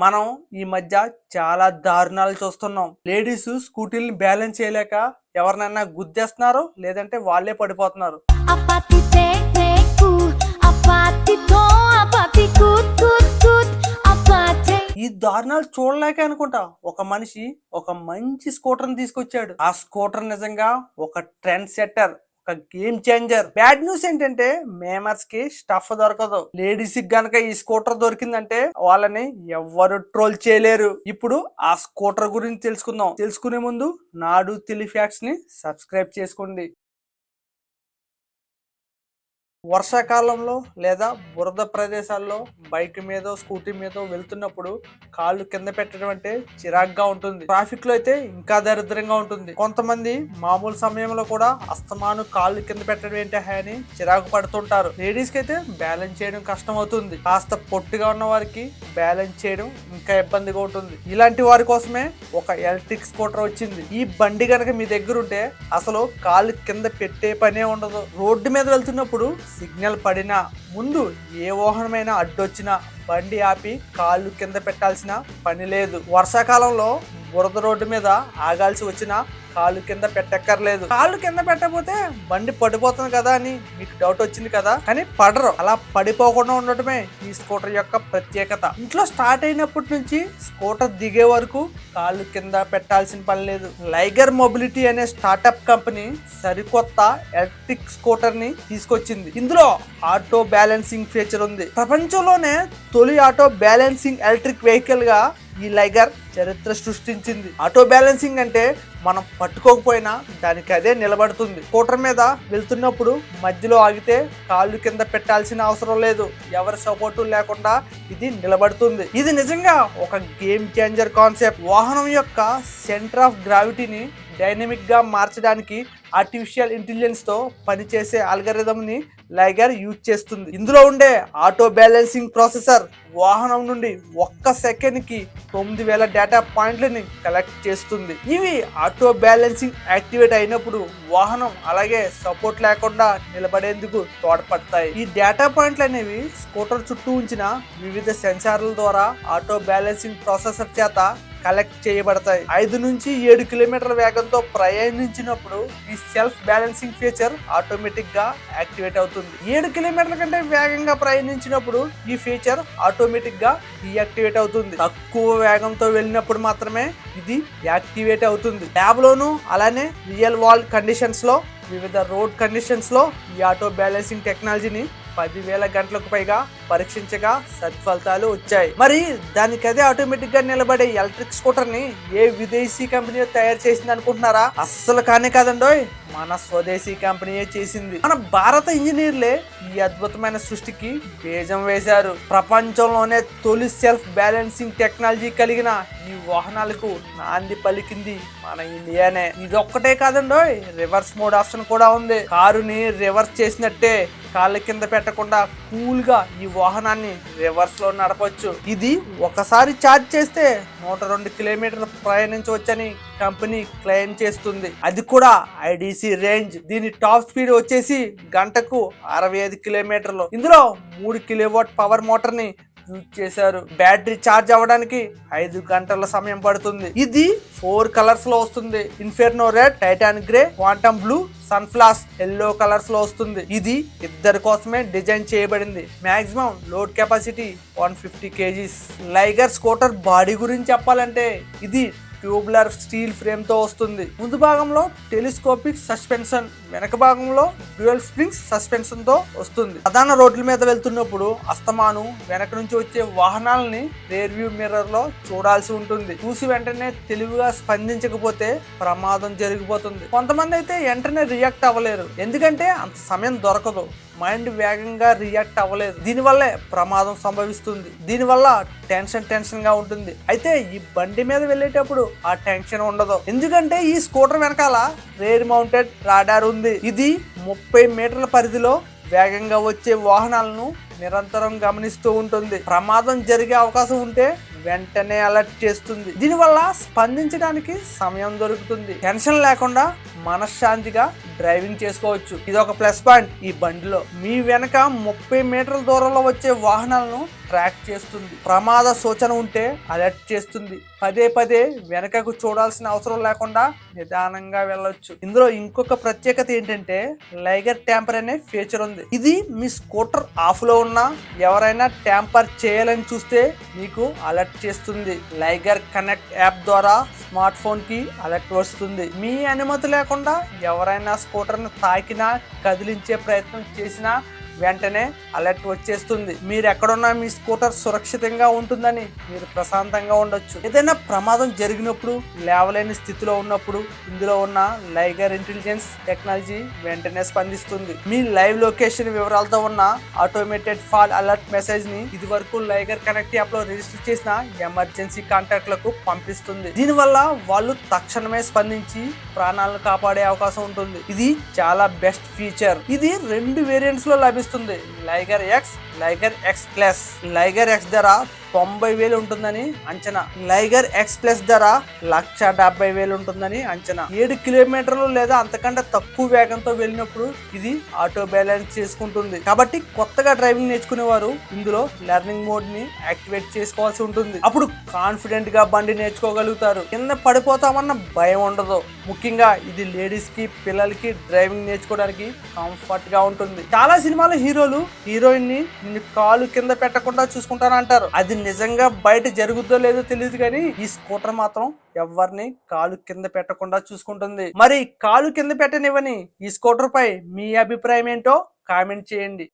మనం ఈ మధ్య చాలా దారుణాలు చూస్తున్నాం. లేడీస్ స్కూటీని బ్యాలెన్స్ చేయలేక ఎవరినైనా గుద్దేస్తున్నారు? లేదంటే వాళ్ళే పడిపోతున్నారు. ఈ దారుణాలు చూడలేక అనుకుంటా. ఒక మనిషి ఒక మంచి స్కూటర్ తీసుకొచ్చాడు. ఆ స్కూటర్ నిజంగా ఒక trend setter. Game changer bad news ఏంటంటే మేమర్స్కి స్టఫ్ దొరకదు. లేడీస్కి గనక ఈ స్కూటర్ దొరికిందంటే వాళ్ళని ఎవ్వరు ట్రోల్ చేయలేరు. ఇప్పుడు ఆ స్కూటర్ గురించి తెలుసుకుందాం. తెలుసుకునే ముందు నాడు తెలి ఫ్యాక్ట్స్ని సబ్స్క్రైబ్ చేసుకోండి. వర్షాకాలంలో లేదా బురద ప్రదేశాల్లో బైక్ మీద స్కూటీ మీద వెళ్తున్నప్పుడు కాళ్ళు కింద పెట్టడం అంటే చిరాగ్గా ఉంటుంది. ట్రాఫిక్లో అయితే ఇంకా దరిద్రంగా ఉంటుంది. కొంతమంది మామూలు సమయంలో కూడా అస్తమాను కాళ్ళు కింద పెట్టడం ఏంటి అని చిరాకు పడుతుంటారు. లేడీస్కి అయితే బ్యాలెన్స్ చేయడం కష్టం అవుతుంది. కాస్త పొట్టిగా ఉన్న వారికి బ్యాలెన్స్ చేయడం ఇంకా ఇబ్బందిగా ఉంటుంది. ఇలాంటి వారి కోసమే ఒక ఎలక్ట్రిక్ స్కూటర్ వచ్చింది. ఈ బండి కనుక మీ దగ్గర ఉంటే అసలు కాళ్ళు కింద పెట్టే పనే ఉండదు. రోడ్డు మీద వెళ్తున్నప్పుడు సిగ్నల్ పడినా ముందు ఏ వాహనమైనా అడ్డొచ్చినా బండి ఆపి కాళ్ళు కింద పెట్టాల్సిన పని లేదు. వర్షాకాలంలో బురద రోడ్డు మీద ఆగాల్సి వచ్చినా కాళ్ళు కింద పెట్టక్కర్లేదు. కాళ్ళు కింద పెట్టకపోతే బండి పడిపోతుంది కదా అని మీకు డౌట్ వచ్చింది కదా? కానీ పడరు. అలా పడిపోకుండా ఉండటమే ఈ స్కూటర్ యొక్క ప్రత్యేకత. ఇంట్లో స్టార్ట్ అయినప్పటి నుంచి స్కూటర్ దిగే వరకు కాళ్ళు కింద పెట్టాల్సిన పని లేదు. లైగర్ మొబిలిటీ అనే స్టార్టప్ కంపెనీ సరికొత్త ఎలక్ట్రిక్ స్కూటర్ని తీసుకొచ్చింది. ఇందులో ఆటో బ్యాలెన్సింగ్ ఫీచర్ ఉంది. ప్రపంచంలోనే తొలి ఆటో బ్యాలెన్సింగ్ ఎలక్ట్రిక్ వెహికల్గా ఈ లైగర్ చరిత్ర సృష్టించింది. ఆటో బ్యాలెన్సింగ్ అంటే మనం పట్టుకోకపోయినా దానికి అదే నిలబడుతుంది. స్కూటర్ మీద వెళ్తున్నప్పుడు మధ్యలో ఆగితే కాళ్ళు కింద పెట్టాల్సిన అవసరం లేదు. ఎవరి సపోర్టు లేకుండా ఇది నిలబడుతుంది. ఇది నిజంగా ఒక గేమ్ చేంజర్ కాన్సెప్ట్. వాహనం యొక్క సెంటర్ ఆఫ్ గ్రావిటీని డైనమిక్గా మార్చడానికి ఆర్టిఫిషియల్ ఇంటెలిజెన్స్తో పనిచేసే అల్గరిథంని లైగర్ యూజ్ చేస్తుంది. ఇందులో ఉండే ఆటో బ్యాలెన్సింగ్ ప్రాసెసర్ వాహనం నుండి ఒక్క సెకండ్కి తొమ్మిది వేల డేటా పాయింట్లని కలెక్ట్ చేస్తుంది. ఇవి ఆటో బ్యాలెన్సింగ్ యాక్టివేట్ అయినప్పుడు వాహనం అలాగే సపోర్ట్ లేకుండా నిలబడేందుకు తోడ్పడతాయి. ఈ డేటా పాయింట్లు అనేవి స్కూటర్ చుట్టూ ఉంచిన వివిధ సెన్సార్ల ద్వారా ఆటో బ్యాలెన్సింగ్ ప్రాసెసర్ చేత కలెక్ట్ చేయబడతాయి. ఐదు నుంచి ఏడు కిలోమీటర్ల వేగంతో ప్రయాణించినప్పుడు ఈ సెల్ఫ్ బ్యాలెన్సింగ్ ఫీచర్ ఆటోమేటిక్గా యాక్టివేట్ అవుతుంది. ఏడు కిలోమీటర్ల కంటే వేగంగా ప్రయాణించినప్పుడు ఈ ఫీచర్ ఆటోమేటిక్గా డీయాక్టివేట్ అవుతుంది. తక్కువ వేగంతో వెళ్ళినప్పుడు మాత్రమే ఇది యాక్టివేట్ అవుతుంది. ట్యాబ్ లోను అలానే రియల్ వరల్డ్ కండిషన్స్లో వివిధ రోడ్ కండిషన్స్లో ఈ ఆటో బ్యాలెన్సింగ్ టెక్నాలజీని పదివేల గంటలకు పైగా పరీక్షించగా సత్ఫలితాలు వచ్చాయి. మరి దానికి అదే ఆటోమేటిక్గా నిలబడే ఎలక్ట్రిక్ స్కూటర్ని ఏ విదేశీ కంపెనీ తయారు చేసింది అనుకుంటున్నారా? అస్సలు కానే కాదండోయ్ మన స్వదేశీ కంపెనీయే చేసింది. మన భారత ఇంజనీర్లే ఈ అద్భుతమైన సృష్టికి బీజం వేశారు. ప్రపంచంలోనే తొలి సెల్ఫ్ బ్యాలెన్సింగ్ టెక్నాలజీ కలిగిన ఈ వాహనాలకు నాంది పలికింది మన ఇండియానే. ఇది ఒక్కటే కాదండోయ్ రివర్స్ మోడ్ ఆప్షన్ కూడా ఉంది. కారుని రివర్స్ చేసినట్టే కాళ్ళ కింద పెట్టకుండా కూల్గా ఈ వాహనాన్ని రివర్స్లో ఇది ఒకసారి ఛార్జ్ చేస్తే నూట రెండు కిలోమీటర్లు ప్రయాణించవచ్చని కంపెనీ క్లెయిమ్ చేస్తుంది. అది కూడా ఐడిసి రేంజ్. దీని టాప్ స్పీడ్ వచ్చేసి గంటకు అరవై ఐదు కిలోమీటర్లు. ఇందులో మూడు కిలోవాట్ పవర్ మోటార్ని యూజ్ చేశారు. బ్యాటరీ ఛార్జ్ అవ్వడానికి ఐదు గంటల సమయం పడుతుంది. ఇది ఫోర్ కలర్స్లో వస్తుంది. Inferno red titan grey quantum blue sunflash yellow కలర్స్లో వస్తుంది. ఇది ఇద్దరి కోసమే డిజైన్ చేయబడింది. Maximum load capacity one fifty kgs. Liger scooter body గురించి చెప్పాలంటే ఇది ట్యూబ్లర్ స్టీల్ ఫ్రేమ్తో వస్తుంది. ముందు భాగంలో టెలిస్కోపిక్ సస్పెన్షన్ వెనక భాగంలో డ్యూయల్ స్ప్రింగ్స్ సస్పెన్షన్తో వస్తుంది. ప్రధాన రోడ్ల మీద వెళ్తున్నప్పుడు అస్తమాను వెనక నుంచి వచ్చే వాహనాలని రేర్ వ్యూ మిర్రర్లో చూడాల్సి ఉంటుంది. చూసి వెంటనే తెలివిగా స్పందించకపోతే ప్రమాదం జరిగిపోతుంది. కొంతమంది అయితే వెంటనే రియాక్ట్ అవ్వలేరు. ఎందుకంటే అంత సమయం దొరకదు. మైండ్ వేగంగా రియాక్ట్ అవ్వలేదు. దీనివల్లే ప్రమాదం సంభవిస్తుంది. దీనివల్ల టెన్షన్ టెన్షన్గా ఉంటుంది. అయితే ఈ బండి మీద వెళ్ళేటప్పుడు ఆ టెన్షన్ ఉండదు. ఎందుకంటే ఈ స్కూటర్ వెనకాల రేర్ మౌంటెడ్ రాడార్ ఉంది. ఇది ముప్పై మీటర్ల పరిధిలో వేగంగా వచ్చే వాహనాలను నిరంతరం గమనిస్తూ ఉంటుంది. ప్రమాదం జరిగే అవకాశం ఉంటే వెంటనే అలర్ట్ చేస్తుంది. దీనివల్ల స్పందించడానికి సమయం దొరుకుతుంది. టెన్షన్ లేకుండా మనశ్శాంతిగా డ్రైవింగ్ చేసుకోవచ్చు. ఇది ఒక ప్లస్ పాయింట్. ఈ బండిలో మీ వెనక ముప్పై మీటర్ల దూరంలో వచ్చే వాహనాలను ట్రాక్ చేస్తుంది. ప్రమాద సూచన ఉంటే అలర్ట్ చేస్తుంది. పదే పదే వెనకకు చూడాల్సిన అవసరం లేకుండా నిదానంగా వెళ్ళొచ్చు. ఇందులో ఇంకొక ప్రత్యేకత ఏంటంటే లైగర్ ట్యాంపర్ అనే ఫీచర్ ఉంది. ఇది మీ స్కూటర్ ఆఫ్లో ఉన్నా ఎవరైనా ట్యాంపర్ చేయాలని చూస్తే మీకు అలర్ట్ చేస్తుంది. లైగర్ కనెక్ట్ యాప్ ద్వారా స్మార్ట్ ఫోన్కి అలర్ట్ వస్తుంది. మీ అనుమతి లేకుండా ఎవరైనా స్కూటర్ను తాకినా కదిలించే ప్రయత్నం చేసినా వెంటనే అలర్ట్ వచ్చేస్తుంది. మీరు ఎక్కడున్నా మీ స్కూటర్ సురక్షితంగా ఉంటుందని మీరు ప్రశాంతంగా ఉండొచ్చు. ఏదైనా ప్రమాదం జరిగినప్పుడు లేవలేని స్థితిలో ఉన్నప్పుడు ఇందులో ఉన్న లైగర్ ఇంటెలిజెన్స్ టెక్నాలజీ వెంటనే స్పందిస్తుంది. మీ లైవ్ లొకేషన్ వివరాలతో ఉన్న ఆటోమేటెడ్ ఫాల్ అలర్ట్ మెసేజ్ని ఇది వరకు లైగర్ కనెక్ట్ యాప్లో రిజిస్టర్ చేసిన ఎమర్జెన్సీ కాంటాక్ట్లకు పంపిస్తుంది. దీనివల్ల వాళ్ళు తక్షణమే స్పందించి ప్రాణాలను కాపాడే అవకాశం ఉంటుంది. ఇది చాలా బెస్ట్ ఫీచర్. ఇది రెండు వేరియంట్స్లో లభిస్తుంది. వస్తుంది Liger X Liger X plus Liger X ధర తొంభై వేలు ఉంటుందని అంచనా. లైగర్ ఎక్స్ప్రెస్ ధర లక్ష డెబ్బై వేలు ఉంటుందని అంచనా. ఏడు కిలోమీటర్లు లేదా అంతకంటే తక్కువ వేగంతో వెళ్ళినప్పుడు ఇది ఆటో బ్యాలెన్స్ చేసుకుంటుంది. కాబట్టి కొత్తగా డ్రైవింగ్ నేర్చుకునే వారు ఇందులో లెర్నింగ్ మోడ్ని యాక్టివేట్ చేసుకోవాల్సి ఉంటుంది. అప్పుడు కాన్ఫిడెంట్గా బండి నేర్చుకోగలుగుతారు. కింద పడిపోతామన్న భయం ఉండదు. ముఖ్యంగా ఇది లేడీస్కి పిల్లలకి డ్రైవింగ్ నేర్చుకోవడానికి కంఫర్ట్గా ఉంటుంది. చాలా సినిమాలు హీరోలు హీరోయిన్ని కాలు కింద పెట్టకుండా చూసుకుంటారంటారు అది నిజంగా బయట జరుగుద్దో లేదో తెలియదు కానీ ఈ స్కూటర్ మాత్రం ఎవరిని కాలు కింద పెట్టకుండా చూసుకుంటుంది. మరి కాలు కింద పెట్టనివ్వని ఈ స్కూటర్ పై మీ అభిప్రాయం ఏంటో కామెంట్ చేయండి.